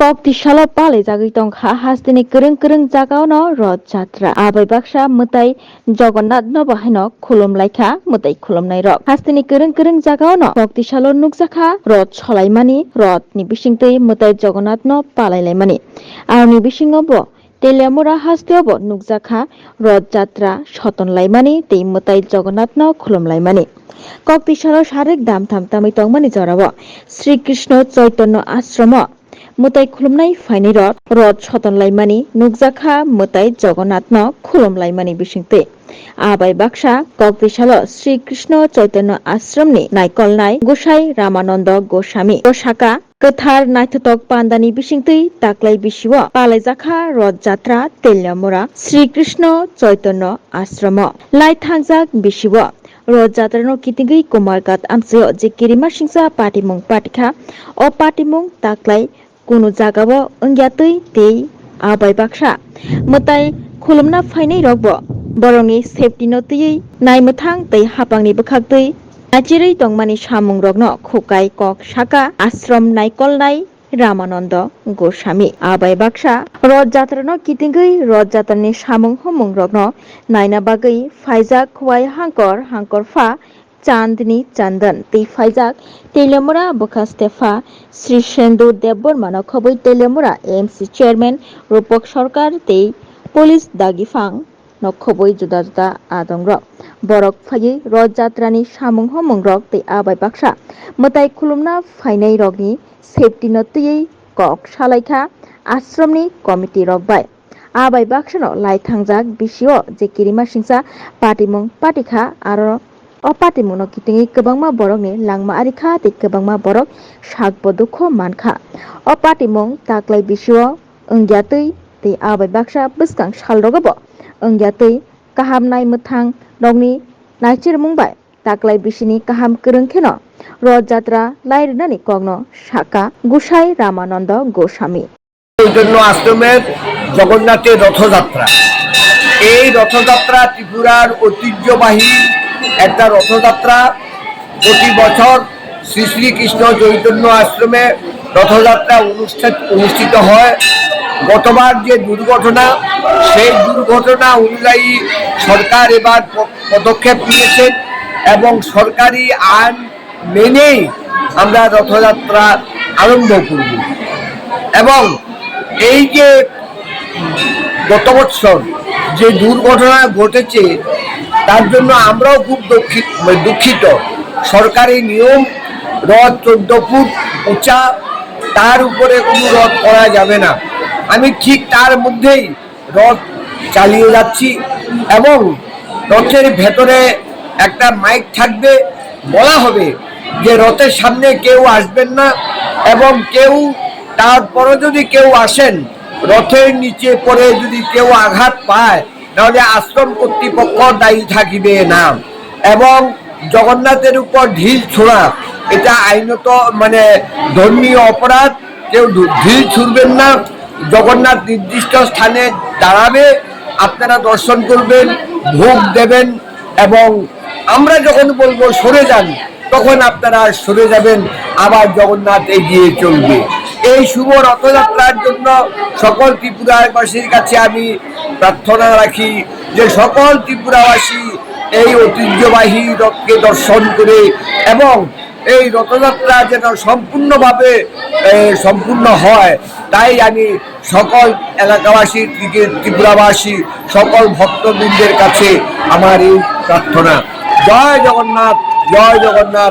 Kokti shala pale jagui tongkha hastini kwrwng kwrwng jagao rod jatra abai baksa mwtai Jagannath no bahaino khulumlaikha mwtai khulumnai rok hastini kwrwng kwrwng jagao no kokti salo nukjakha rod solaimani rod ni bisingtwi mwtai Jagannath no palailaimani aroni bisingo bo telemura hasteo bo nukjakha rod jatra sotonlaimani tei mwtai Jagannath no khulumlaimani kokti salo sarik dam tham tamui tongmani jorao Sri Krishna Chaitanya Ashrama mwtai khulumnai faini rod rod sotonlaimani nukjakha mwtai Jagannath no khulumlaimani bisingtwi abai baksa koktisalo Sri Krishna Chaitanya Ashramni naikolnai Gosai Ramananda Goswami Gosaka kwthar naithotok pandani bisingtwi taklai bisio palaijakha rod jatra telyamura Sri Krishna Chaitanya Ashrama laithangjak bisio rod jatrano kitingui kumarkat amchio je kirima singsa patimung patikha o patimung taklai kuno jagao wngyatwi tei abai baksa mwtai khulumna phainai rokbo borokni safety no twiwi naimwthang tei hapangni bwkhaktwi nachirwi tongmani samung rokno khukai kok saka ashram naikolnai Ramananda Goswami abai baksa rod jatrano kitingui rod jatrani samung humung rokno naina bagui faijak চাঁদনি চন্দন tei faijak telemura bwkha stefa Sri Sendu Debbormano khobui telemura AMC chairman Rupak Sarkar tei police dagifang no khobui juda juda adongrok borok phaiui rod jatrani samung homung rok tei abai baksa mwtai khulumna phainai rokni safety no twiwi kok salaikha ashramni committee rok bai abai baksano laithangjak bisio je kirima singsa patimung patikha aro o patimungno kitingui kwbangma borokni langma arikha tei kwbangma borok sakbo dukho mankha o patimung taklai bisio wngyatwi tei tei abai baksa bwskang salrogabo wngyatwi kaham nai naimwthang rokni naichirmung bai taklai bisini kaham kwrwng kheno rod jatra lairwnani kokno saka Gosai Ramananda Goswami Chaitanya আশ্রমের জগন্নাথের রথযাত্রা এই রথযাত্রা ত্রিপুরার ঐতিহ্যবাহী একটা রথযাত্রা। প্রতি বছর শ্রী শ্রীকৃষ্ণ চৈতন্য আশ্রমে রথযাত্রা অনুষ্ঠান অনুষ্ঠিত হয়। গতবার যে দুর্ঘটনা, সেই দুর্ঘটনা অনুযায়ী সরকার এবার পদক্ষেপ নিয়েছেন এবং সরকারি আইন মেনেই আমরা রথযাত্রা আরম্ভ করব। এবং এই যে গত বছর যে দুর্ঘটনা ঘটেছে তার জন্য আমরাও খুব দুঃখিত দুঃখিত। সরকারি নিয়ম, রথ চোদ্দ ফুট উঁচা, তার উপরে কোনো রথ করা যাবে না। আমি ঠিক তার মধ্যেই রথ চালিয়ে যাচ্ছি এবং রথের ভেতরে একটা মাইক থাকবে। বলা হবে যে রথের সামনে কেউ আসবেন না এবং কেউ তারপরে যদি কেউ আসেন, রথের নিচে পড়ে যদি কেউ আঘাত পায় তাহলে আশ্রম কর্তৃপক্ষ দায়ী থাকিবে না। এবং জগন্নাথের উপর ঢিল ছোড়া, এটা আইনত মানে ধর্মীয় অপরাধ। কেউ ঢিল ছুড়বেন না, জগন্নাথ নির্দিষ্ট স্থানে দাঁড়াবে, আপনারা দর্শন করবেন, ভোগ দেবেন, এবং আমরা যখন বলব সরে যান, তখন আপনারা সরে যাবেন, আবার জগন্নাথ এগিয়ে চলবে। এই শুভ রথযাত্রার জন্য সকল ত্রিপুরাবাসীর কাছে আমি প্রার্থনা রাখি যে সকল ত্রিপুরাবাসী এই ঐতিহ্যবাহী রথকে দর্শন করে এবং এই রথযাত্রা যেন সম্পূর্ণভাবে সম্পূর্ণ হয়, তাই আমি সকল এলাকাবাসী ত্রিপুরাবাসী, সকল ভক্তবৃন্দের কাছে আমার এই প্রার্থনা। জয় জগন্নাথ জয় জগন্নাথ।